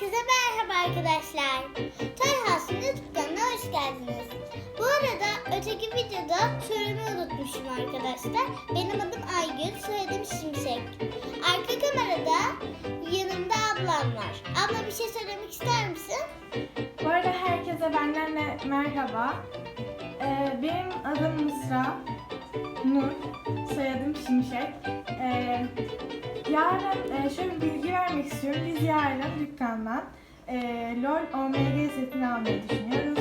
Herkese merhaba arkadaşlar. House'un YouTube kanalına hoş geldiniz. Bu arada öteki videoda söylemeyi unutmuşum arkadaşlar. Benim adım Aygül, soyadım Şimşek. Arka kamerada yanımda ablam var. Abla bir şey söylemek ister misin? Bu arada herkese benden de merhaba. Ee, benim adım Mısra. Nur. Soyadım Şimşek. Ee, yarın e, şöyle bir bilgi vermek istiyorum. Biz yarın dükkandan e, LOL OMG setini almayı düşünüyoruz.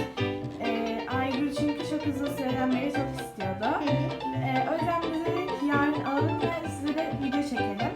E, Aygül çünkü çok uzun süreden beri çok istiyordu. E, o yüzden biz dedik ki yarın alalım ve size de video çekelim.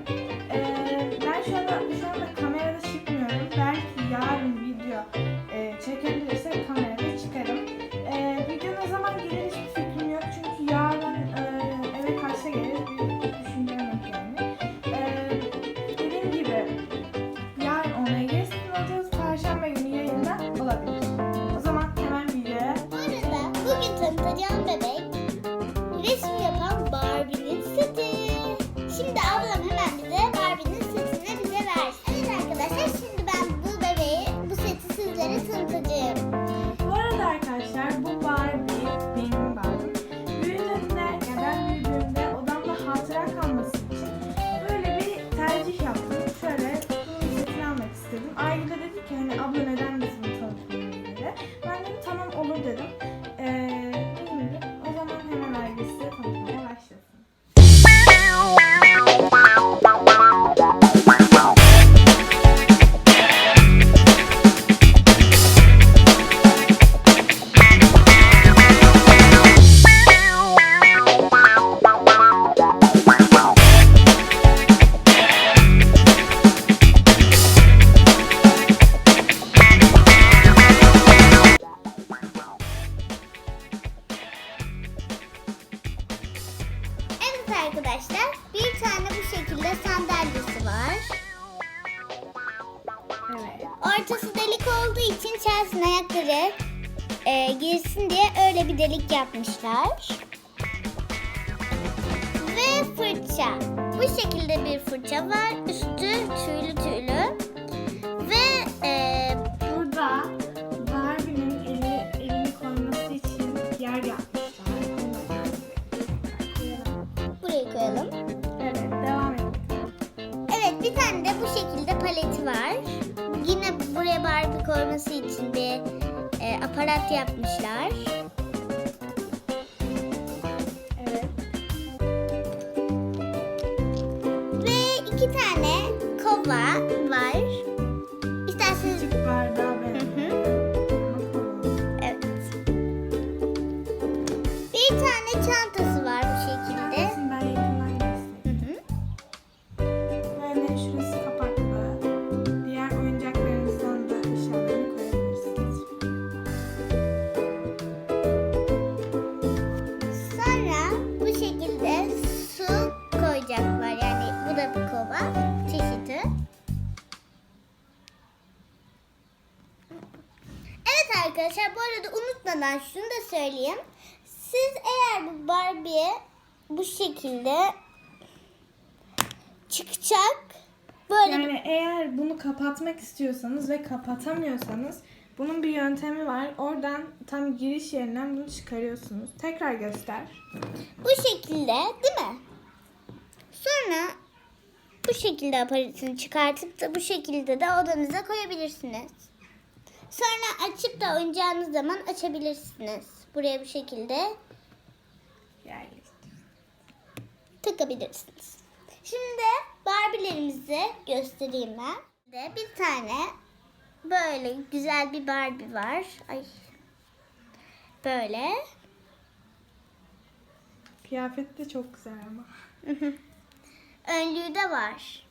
Evet arkadaşlar bir tane bu şekilde sandalyesi var. Ortası delik olduğu için Chelsea'nin ayakları e, girsin diye öyle bir delik yapmışlar. Ve fırça. Bu şekilde bir fırça var. Koyalım. Evet, devam edelim. Evet bir tane de bu şekilde paleti var. Yine buraya Barbie koyması için bir e, aparat yapmışlar. Evet. Ve iki tane kova arkadaşlar bu arada unutmadan şunu da söyleyeyim. Siz eğer bu Barbie'ye bu şekilde çıkacak böyle Yani eğer bunu kapatmak istiyorsanız ve kapatamıyorsanız bunun bir yöntemi var. Oradan tam giriş yerinden bunu çıkarıyorsunuz. Tekrar göster. bu şekilde değil mi? Sonra bu şekilde aparatını çıkartıp da bu şekilde de odanıza koyabilirsiniz. Sonra açıp da oynayacağınız zaman açabilirsiniz. Buraya bu şekilde takabilirsiniz. Şimdi Barbie'lerimizi göstereyim ben. De bir tane böyle güzel bir Barbie var. Ay. Böyle. Kıyafet de çok güzel ama. Önlüğü de var.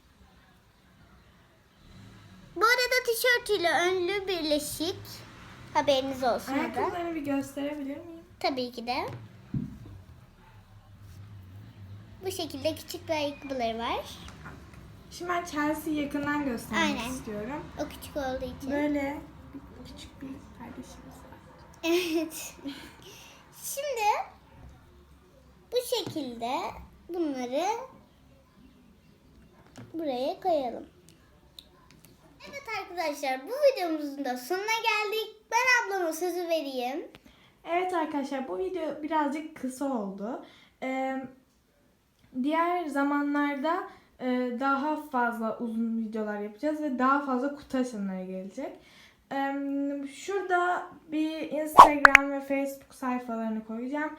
Bu arada tişörtüyle önlüğü birleşik. Haberiniz olsun da. Ayakkabılarını bir gösterebilir miyim? Tabii ki de. Bu şekilde küçük bir ayakkabıları var. Şimdi ben Chelsea'yi yakından göstermek Aynen. istiyorum. O küçük olduğu için. Böyle küçük bir kardeşimiz var. Evet. Şimdi bu şekilde bunları buraya koyalım. Evet arkadaşlar bu videomuzun da sonuna geldik. Ben ablama sözü vereyim. Evet arkadaşlar bu video birazcık kısa oldu. Ee, diğer zamanlarda e, daha fazla uzun videolar yapacağız ve daha fazla kutu açılımları gelecek. Ee, şurada bir Instagram ve Facebook sayfalarını koyacağım.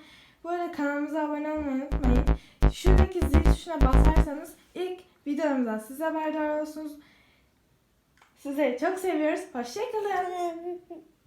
Bu arada kanalımıza abone olmayı unutmayın. Şuradaki zil tuşuna basarsanız ilk videolarımızdan siz haberdar olursunuz. Sizleri çok seviyoruz. Hoşçakalın.